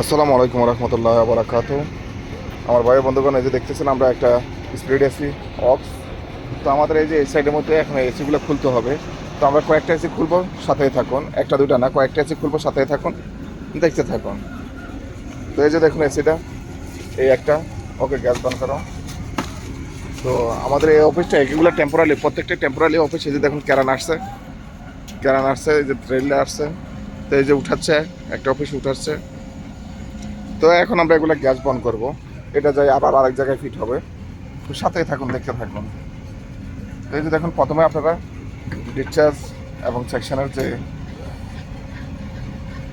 আসসালামু আলাইকুম রহমতুল্লাহ বারাকাত আমার ভাই বন্ধুগণ, এই যে দেখতেছেন, আমরা একটা স্প্রিড এসি, অক্স। তো আমাদের এই যে এই সাইডের মধ্যে এখন এসিগুলো খুলতে হবে। তো আমরা কয়েকটা এসি খুলবো, সাথেই থাকুন। একটা দুটা না, কয়েকটা এসি খুলবো, সাথেই থাকুন। দেখতে থাকুন। তো এই যে দেখুন এসিটা, এই একটা। ওকে, গ্যাস বান করো। তো আমাদের এই অফিসটা এগুলো টেম্পোরালি প্রত্যেকটা টেম্পোরালি অফিস এই যে দেখুন ক্যারান আসছে। ক্যারান আসছে, এই যে ট্রেলে আসছে। তো এই যে উঠাচ্ছে, একটা অফিস উঠাচ্ছে। তো এখন আমরা এগুলো গ্যাস বন্ধ করব। এটা যাই আবার আরেক জায়গায় ফিট হবে। তো সাথেই থাকুন, দেখতে থাকুন। তো এই যে দেখুন, প্রথমে আপনারা ডিসচার্জ এবং সেকশনের যে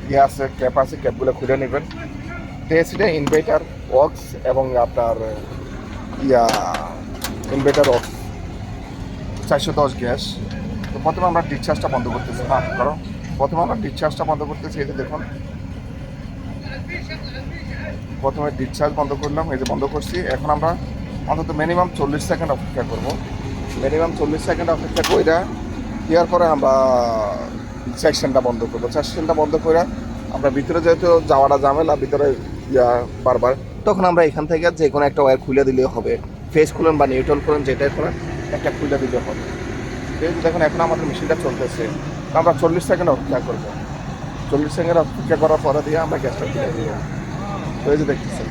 ইয়ে আছে ক্যাপ আছে ক্যাপগুলো খুলে নেবেন। তো এসিটা ইনভার্টার ওয়াক্স এবং আপনার, ইয়া ইনভার্টার ওয়াক্স চারশো দশ গ্যাস। তো প্রথমে আমরা ডিসচার্জটা বন্ধ করতেছি। হ্যাঁ করো। প্রথমে আমরা ডিসচার্জটা বন্ধ করতেছি। যে দেখুন প্রথমে ডিসচার্জ বন্ধ করলাম, এই যে বন্ধ করছি। এখন আমরা অন্তত মিনিমাম চল্লিশ সেকেন্ড অপেক্ষা করব। মিনিমাম চল্লিশ সেকেন্ড অপেক্ষা কইরা দেওয়ার পরে আমরা সেকশনটা বন্ধ করব। সেকশনটা বন্ধ করে আমরা ভিতরে যেহেতু যাওয়াটা ঝামেলা, ভিতরে ইয়া বারবার, তখন আমরা এখান থেকে যে কোনো একটা ওয়্যার খুলে দিলে হবে। ফেস খুলেন বা নিউট্রাল খুলেন, যেটাই করেন একটা খুলে দিলে হবে। দেখুন, এখন আমাদের মেশিনটা চলতেছে। আমরা চল্লিশ সেকেন্ড অপেক্ষা করব। চল্লিশ সেকেন্ড অপেক্ষা করার পরে দিয়ে আমরা গ্যাসটা খুলে দিব তো এই যে দেখতেছেন,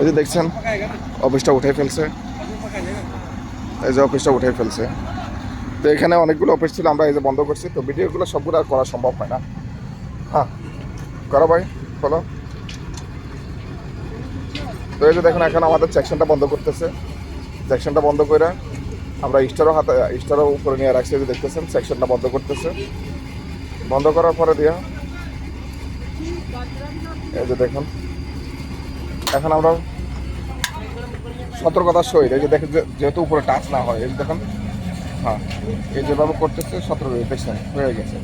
এই যে দেখছেন, অফিসটা উঠে ফেলছে। এই যে অফিসটা উঠে ফেলছে। তো এখানে অনেকগুলো অফিস ছিল, আমরা এই যে বন্ধ করছি। তো ভিডিওগুলো সবগুলো আর করা সম্ভব হয় না। হ্যাঁ করো ভাই, বলো। তো এই যে দেখুন, এখন আমাদের সেকশনটা বন্ধ করতেছে। সেকশনটা বন্ধ করে আমরা স্টারও হাতে স্টারও উপরে নিয়ে রাখছি। যে দেখতেছেন সেকশনটা বন্ধ করতেছে। বন্ধ করার পরে দিয়া এই যে দেখুন। এখন আমরা সতর্কতার সহিত, এই যে দেখেন যেহেতু উপরে টাচ না হয়, এই যে দেখুন। হ্যাঁ এই যেভাবে করতেছে সতর্ক দেখছেন হয়ে গেছে।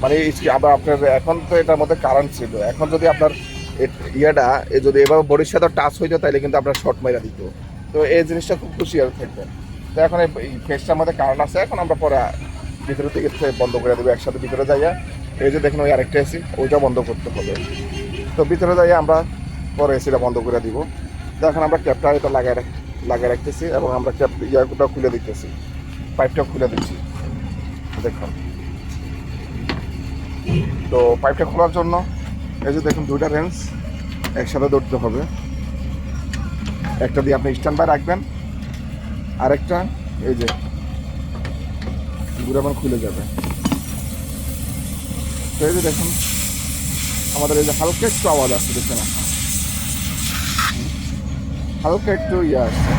মানে আবার আপনার এখন তো এটার মধ্যে কারেন্ট ছিল। এখন যদি আপনার ইয়েটা যদি এভাবে বডির সাথে টাচ হইতো তাহলে কিন্তু আপনার শর্ট মেরা দিত। তো এই জিনিসটা খুব খুশি আর থাকবে। তো এখন এই- ফেসটার মধ্যে কারণ আছে, এখন আমরা পরে ভিতরে থেকে বন্ধ করে দেবো, একসাথে ভিতরে যাইয়া। এই যে দেখুন, ওই আরেকটা এসি, ওইটা বন্ধ করতে হবে। তো ভিতরে যাই, আমরা পরে এসিটা বন্ধ করে দিব। তো এখন আমরা ক্যাপটা এটা লাগাই লাগাই রাখতেছি এবং আমরা ক্যাপ ইয়ারটা খুলে দিতেছি। পাইপটা খুলে দিচ্ছি। দেখুন। তো পাইপটা খোলার জন্য এই যে দেখুন, দুইটা রেঞ্জ একসাথে ধরতে হবে। একটা দিয়ে আপনি স্ট্যান্ড বাই রাখবেন, আরেকটা এই যে দুটো খুলে যাবে। তো এই যে দেখুন, আমাদের এই যে হালকা একটু আওয়াজ আসছে দেখতে না হালকা একটু ইয়ে আসছে।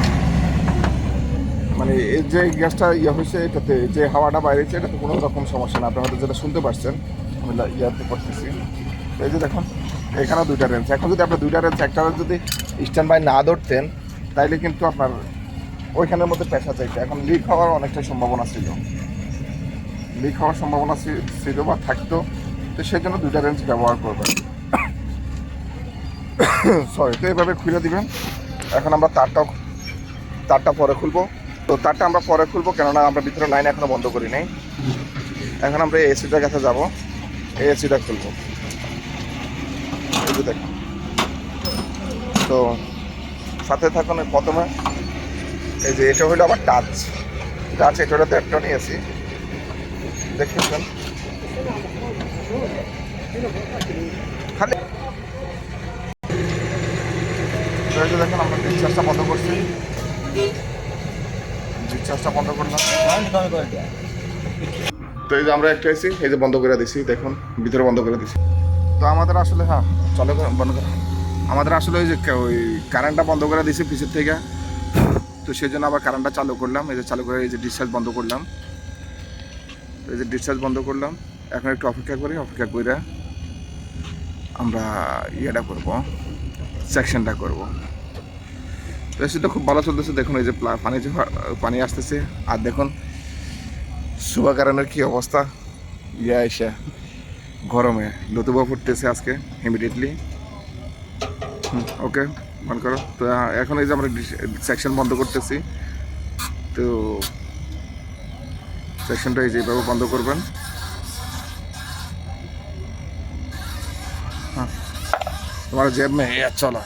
মানে এই যে গ্যাসটা ইয়ে হয়েছে, এটাতে যে হাওয়াটা বাইরেছে, এটাতে কোনো রকম সমস্যা না আপনি হয়তো যেটা শুনতে পারছেন, আমি ইয়াতে করতেছি। এই যে দেখুন, এখানেও দুইটা রেঞ্জ। এখন যদি আপনি দুইটা রেঞ্জ, একটা যদি স্ট্যান্ড বাই না ধরতেন, তাইলে কিন্তু আপনার ওইখানের মধ্যে পেশা চাইতে। এখন লিক হওয়ার অনেকটা সম্ভাবনা ছিল। লিক হওয়ার সম্ভাবনা ছিল বা থাকতো। তো সেই জন্য দুইটা রেঞ্জ ব্যবহার করবেন। সরি তো এইভাবে খুলে দিবেন। এখন আমরা তারটা তারটা পরে খুলবো। তো তারটা আমরা পরে খুলবো, কেননা আমরা ভিতরে লাইন এখনও বন্ধ করি নাই। এখন আমরা এসিটার কাছে যাব। এই এসিটা খুলবো। তো সাথে থাকুন প্রথমে। এই যে এটা হলো আবার টাচ টাচ এটাতে একটা নিয়ে এসি দেখতেছেন আমরা বন্ধ করছি। বন্ধ করলাম। তো এই যে আমরা এই যে বন্ধ করে দেখুন, ভিতরে বন্ধ করে দিছি। তো আমাদের আসলে হ্যাঁ চলে বন্ধ করে। আমাদের আসলে ওই যে ওই কারেন্টটা বন্ধ করে দিছি পিছের থেকে। তো সেই জন্য আবার কারেন্টটা চালু করলাম। এই যে চালু করে এই যে ডিসচার্জ বন্ধ করলাম। এই যে ডিসচার্জ বন্ধ করলাম। এখন একটু অপেক্ষা করি, অপেক্ষা করে আমরা ইয়েটা করব সেকশনটা করব। তো সেটা খুব ভালো চলতেছে, দেখুন এই যে পানি যে পানি আসতেছে। আর দেখুন, শুভাকারণের কী অবস্থা? ইয়া এসে, গরমে লতুবা ফুটতেছে আজকে ইমিডিয়েটলি ওকে মনে করো। তো, এখন এই যে আমরা সেকশন বন্ধ করতেছি। তো সেকশনটা এই যে এইভাবে বন্ধ করবেন। तुम्हारा जेब में है अच्छा ला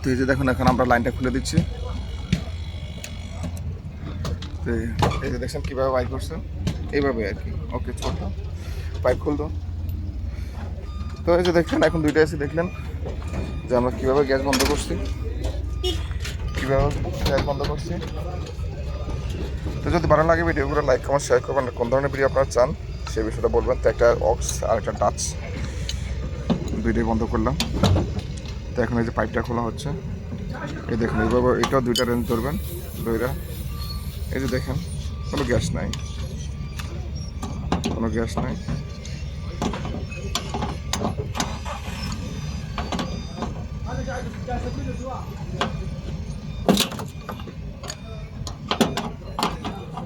তো এই যে দেখুন এখন আমরা লাইনটা খুলে দিচ্ছি তো এই যে দেখছেন কীভাবে বাইক করছেন এইভাবে আর কি ওকে ছোট পাইপ খুল দো তো এই যে দেখছেন এখন দুইটা এসে দেখলেন যে আমরা কীভাবে গ্যাস বন্ধ করছি কীভাবে গ্যাস বন্ধ করছি তো যদি ভালো লাগে ভিডিওগুলো লাইক কমেন্ট শেয়ার করবেন আর কোন ধরনের ভিডিও আপনারা চান সেই বিষয়টা বলবেন। তো একটা অক্স আর একটা টাচ দুইটাই বন্ধ করলাম। তো এখন এই যে পাইপটা খোলা হচ্ছে। এই দেখুন এইভাবে এটাও দুইটা রেঞ্জ ধরবেন দুইটা এই যে দেখেন, কোনো গ্যাস নাই। কোনো গ্যাস নাই।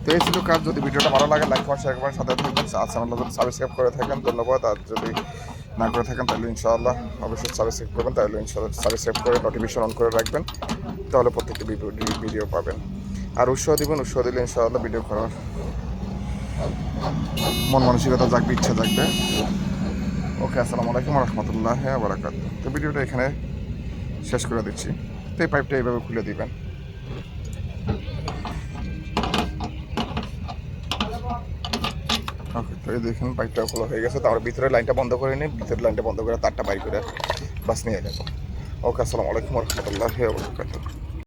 তো এই ছিল কাজ। যদি ভিডিওটা ভালো লাগে লাইক কমেন্ট শেয়ার করবেন সাথে থাকবেন। আর চ্যানেলটা যদি সাবস্ক্রাইব করে থাকেন, ধন্যবাদ। আর যদি না করে থাকেন, তাহলে ইনশাআল্লাহ অবশ্যই সাবস্ক্রাইব করবেন, তাহলে ইনশাআল্লাহ সাবস্ক্রাইব করে নোটিফিকেশন অন করে রাখবেন, তাহলে প্রত্যেকটি ভিডিও পাবেন। আর উৎসাহ দিবেন, উৎসাহ দিলে ইনশাআল্লাহ ভিডিও করার মন মানসিকতা জাগবে, ইচ্ছা জাগবে। ওকে, আসসালামু আলাইকুম রহমতুল্লাহ বারাকাত তো ভিডিওটা এখানে শেষ করে দিচ্ছি। তো এই পাইপটা এইভাবে খুলে দিবেন। এই দেখুন পাইপটা খোলা হয়ে গেছে। তো আমরা ভিতরে লাইনটা বন্ধ করে নিই ভিতরে লাইনটা বন্ধ করে তারটা বাইর করে বাস নিয়ে গেছে ওকে, আসসালামু আলাইকুম রহমতুল্লাহ